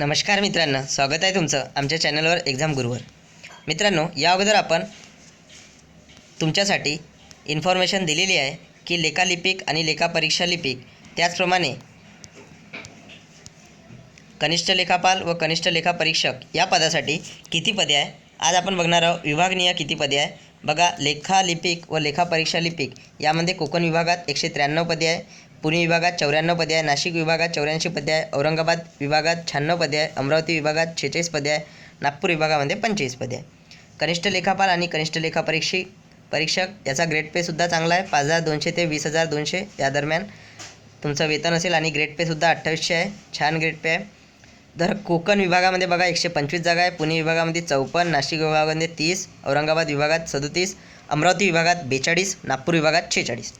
नमस्कार मित्रांनो स्वागत आहे तुमचं आमच्या चॅनलवर एक्झाम गुरुवर. मित्रांनो या अगोदर आपण तुमच्यासाठी इन्फॉर्मेशन दिलेली आहे की लेखालिपिक आणि लेखापरीक्षा लिपिक त्याचप्रमाणे कनिष्ठ लेखापाल व कनिष्ठ लेखापरीक्षक या पदासाठी किती पदे आहे? आज आपण बघणार आहोत विभागनीय किती पदे आहे? बघा लेखालिपिक व लेखापरीक्षा लिपिक यामध्ये कोकण विभागात एकशे त्र्याण्णव पदे आहे. पुणे विभागात चौऱ्याण्णव पदे आहे नाशिक विभागात चौऱ्याऐंशी पदे आहे औरंगाबाद विभागात शहाण्णव पदे आहे अमरावती विभागात छेचाळीस पदे आहे नागपूर विभागामध्ये पंचेचाळीस पदे आहे. कनिष्ठ लेखापाल आणि कनिष्ठ लेखापरीक्षी परीक्षक याचा ग्रेड पेसुद्धा चांगला आहे. पाच हजार दोनशे ते वीस हजार दोनशे या दरम्यान तुमचं वेतन असेल आणि ग्रेड पेसुद्धा अठ्ठावीसशे आहे. छान ग्रेड पे आहे. तर कोकण विभागामध्ये बघा एकशे पंचवीस जागा आहे. पुणे विभागामध्ये चौपन्न नाशिक विभागामध्ये तीस औरंगाबाद विभागात सदोतीस अमरावती विभागात बेचाळीस नागपूर विभागात छेचाळीस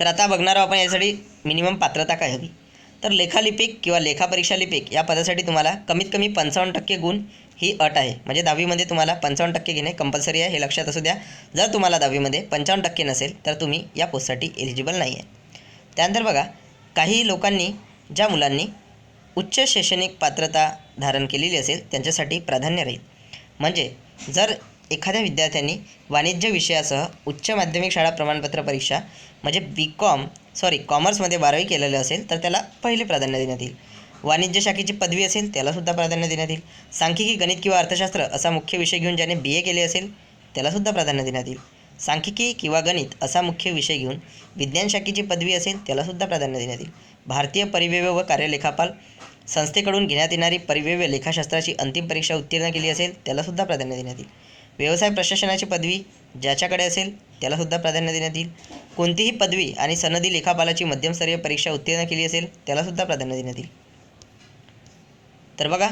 तर आता बघणार आहोत आपण यासाठी मिनिमम पात्रता काय हवी तर लेखालिपिक किंवा लेखापरीक्षा लिपिक या पदासाठी तुम्हाला कमीत कमी पंचावन्न टक्के गुण ही अट आहे. म्हणजे दहावीमध्ये तुम्हाला पंचावन्न टक्के घेणे कंपल्सरी आहे हे लक्षात असू द्या. जर तुम्हाला दहावीमध्ये पंचावन्न टक्के नसेल तर तुम्ही या पोस्टसाठी एलिजिबल नाही आहे. त्यानंतर बघा काही लोकांनी ज्या मुलांनी उच्च शैक्षणिक पात्रता धारण केलेली असेल त्यांच्यासाठी प्राधान्य राहील. म्हणजे जर एखाद्या विद्यार्थ्यांनी वाणिज्य विषयासह उच्च माध्यमिक शाळा प्रमाणपत्र परीक्षा म्हणजे बी कॉम सॉरी कॉमर्समध्ये बारावी केलेलं असेल तर त्याला पहिले प्राधान्य देण्यात येईल. वाणिज्य शाखेची पदवी असेल त्यालासुद्धा प्राधान्य देण्यात येईल. सांख्यिकी गणित किंवा अर्थशास्त्र असा मुख्य विषय घेऊन ज्याने बी ए केले असेल त्यालासुद्धा प्राधान्य देण्यात येईल. सांख्यिकी किंवा गणित असा मुख्य विषय घेऊन विज्ञान शाखेची पदवी असेल त्यालासुद्धा प्राधान्य देण्यात येईल. भारतीय परिव्यय व कार्यलेखापाल संस्थेकडून घेण्यात येणारी परिव्यय लेखाशास्त्राची अंतिम परीक्षा उत्तीर्ण केली असेल त्यालासुद्धा प्राधान्य देण्यात येईल. व्यवसाय प्रशासनाची पदवी ज्याच्याकडे असेल त्यालासुद्धा प्राधान्य देण्यात येईल. कोणतीही पदवी आणि सनदी लेखापालाची मध्यमस्तरीय परीक्षा उत्तीर्ण केली असेल त्यालासुद्धा प्राधान्य देण्यात येईल. तर बघा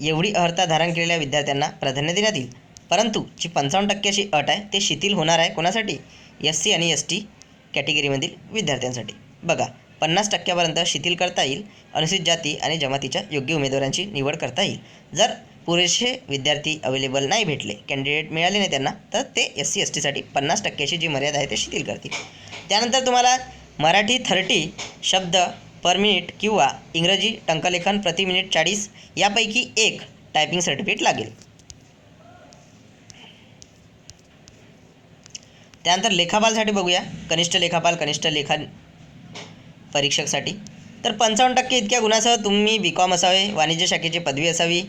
एवढी अर्हता धारण केलेल्या विद्यार्थ्यांना प्राधान्य देण्यात येईल. परंतु जी पंचावन्न टक्क्याची अट आहे ते शिथिल होणार आहे कोणासाठी? एस सी आणि एस टी कॅटेगरीमधील विद्यार्थ्यांसाठी. बघा पन्नास टक्क्यापर्यंत शिथिल करता येईल अनुसूचित जाती आणि जमातीच्या योग्य उमेदवारांची निवड करता येईल. जर पुरेसे विद्यार्थी अवेलेबल नाही भेटले. कॅन्डिडेट मिळाले नाही त्यांना तर ते एस सी एस टीसाठी पन्नास टक्क्याची जी मर्यादा आहे ते शिथिल करतील. त्यानंतर तुम्हाला मराठी थर्टी शब्द पर मिनिट किंवा इंग्रजी टंकलेखन प्रति मिनिट चाळीस यापैकी एक टायपिंग सर्टिफिकेट लागेल. त्यानंतर लेखापालसाठी बघूया. कनिष्ठ लेखापाल कनिष्ठ लेखन परीक्षकसाठी. तर पंचावन्न टक्के इतक्या गुणासह तुम्ही बी कॉम असावे वाणिज्य शाखेची पदवी असावी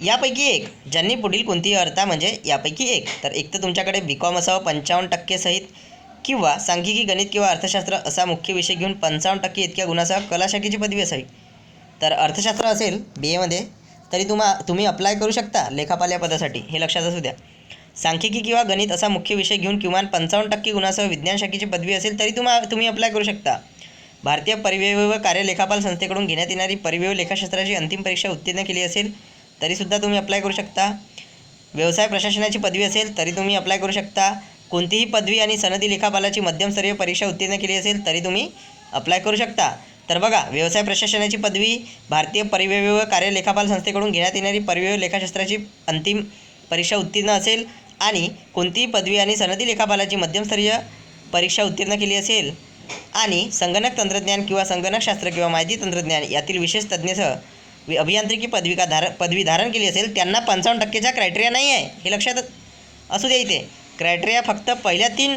यापैकी एक. ज्यांनी पुढील कोणतीही अर्था म्हणजे यापैकी एक. तर एक तर तुमच्याकडे बी कॉम असावं पंचावन्न टक्के सहित किंवा सांख्यिकी गणित किंवा अर्थशास्त्र असा मुख्य विषय घेऊन पंचावन्न टक्के इतक्या गुणासह कला शाखेची पदवी असावी. तर अर्थशास्त्र असेल बी एमध्ये तरी तुम्हा तुम्ही अप्लाय करू शकता लेखापाल या पदासाठी. हे लक्षात असू द्या. सांख्यिकी किंवा गणित असा मुख्य विषय घेऊन किमान पंचावन्न टक्के गुणासह विज्ञान शाखेची पदवी असेल तरी तुम्हा तुम्ही अप्लाय करू शकता. भारतीय परिव्यय व कार्यलेखापाल संस्थेकडून घेण्यात येणारी परिव्यय लेखाशास्त्राची अंतिम परीक्षा उत्तीर्ण केली असेल तरीसुद्धा तुम्ही अप्लाय करू शकता. व्यवसाय प्रशासनाची पदवी असेल तरी तुम्ही अप्लाय करू शकता. कोणतीही पदवी आणि सनदी लेखापालाची मध्यमस्तरीय परीक्षा उत्तीर्ण केली असेल तरी तुम्ही अप्लाय करू शकता. तर बघा व्यवसाय प्रशासनाची पदवी भारतीय परिव्यय व कार्यलेखापाल संस्थेकडून घेण्यात येणारी परिव्यय लेखाशास्त्राची अंतिम परीक्षा उत्तीर्ण असेल आणि कोणतीही पदवी आणि सनदी लेखापालाची मध्यमस्तरीय परीक्षा उत्तीर्ण केली असेल आणि संगणक तंत्रज्ञान किंवा संगणकशास्त्र किंवा माहिती तंत्रज्ञान यातील विशेष तज्ज्ञसह अभियांत्रिकी पदविका धार पदवी धारण केली असेल त्यांना पंचावन्न टक्केचा क्रायटेरिया नाही आहे. हे लक्षात असू द्या इथे. क्रायटेरिया फक्त पहिल्या तीन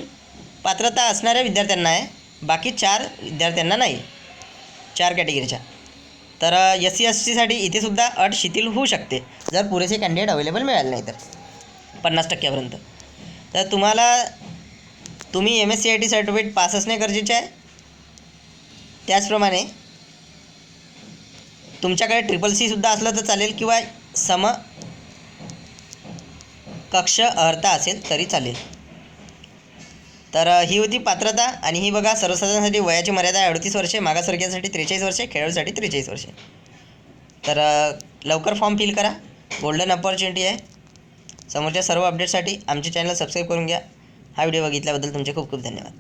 पात्रता असणाऱ्या विद्यार्थ्यांना आहे. बाकी चार विद्यार्थ्यांना नाही. चार कॅटेगरीच्या तर एस सी एस सीसाठी इथेसुद्धा अट शिथिल होऊ शकते. जर पुरेसे कॅन्डिडेट अवेलेबल मिळाले नाही तर. पन्नास टक्क्यापर्यंत. तर तुम्हाला तुम्ही M S C I T certificate pass असणे गरजेचे आहे. त्याचप्रमाणे तुमच्याकडे ट्रिपल सीसुद्धा असलं तर चालेल किंवा सम कक्ष अर्हता असेल तरी चालेल. तर ही होती पात्रता आणि ही बघा सर्वसाधारणसाठी वयाची मर्यादा अडतीस वर्षे मागासवर्गीयांसाठी त्रेचाळीस वर्षे खेळाडूसाठी त्रेचाळीस वर्षे. तर लवकर फॉर्म फिल करा. गोल्डन अपॉर्च्युनिटी आहे. समोरच्या सर्व अपडेटसाठी आमचे चॅनल सबस्क्राईब करून घ्या. हा व्हिडिओ बघितल्याबद्दल तुमचे खूप खूप धन्यवाद.